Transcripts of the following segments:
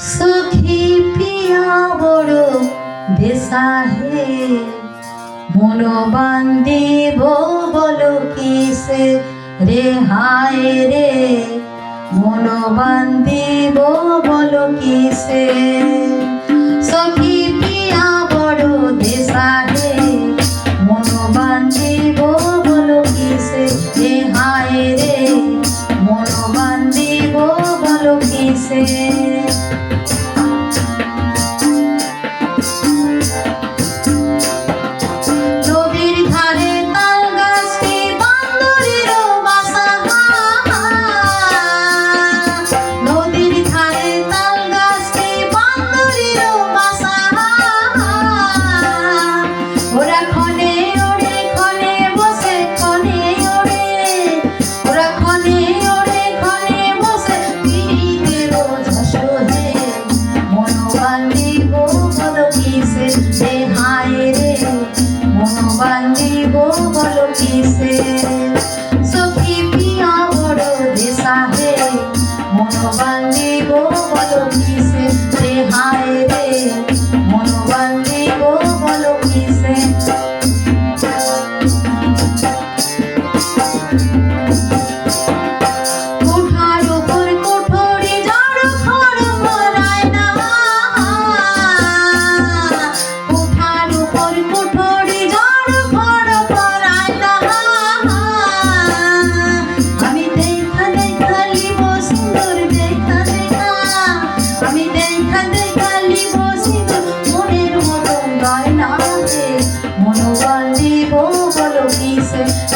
সখী পিয়া বড় বেসাহে মন বান্ধিব বল কিসে রে, হায় রে? মন বান্দি বল কিসে?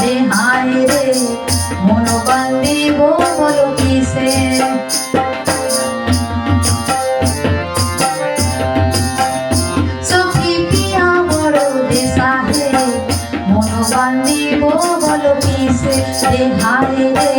রে হায় রে মন বান্ধিব বলো কিসে? মন বান্ধিব বলো কিসে? রে হায় রে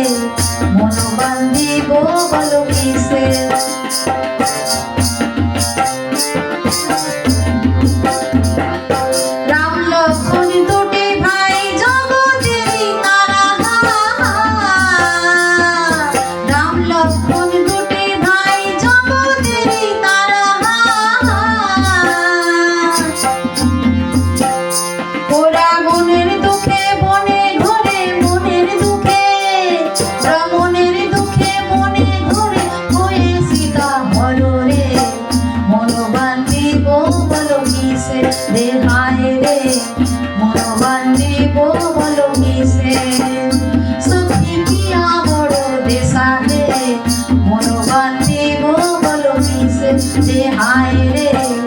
হায় রে গো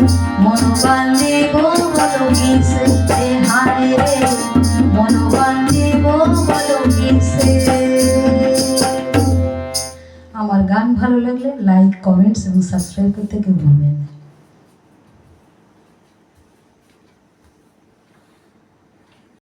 আমার গান ভালো লাগলে লাইক কমেন্টস এবং সাবস্ক্রাইব করতে কেউ ভুলবেন না।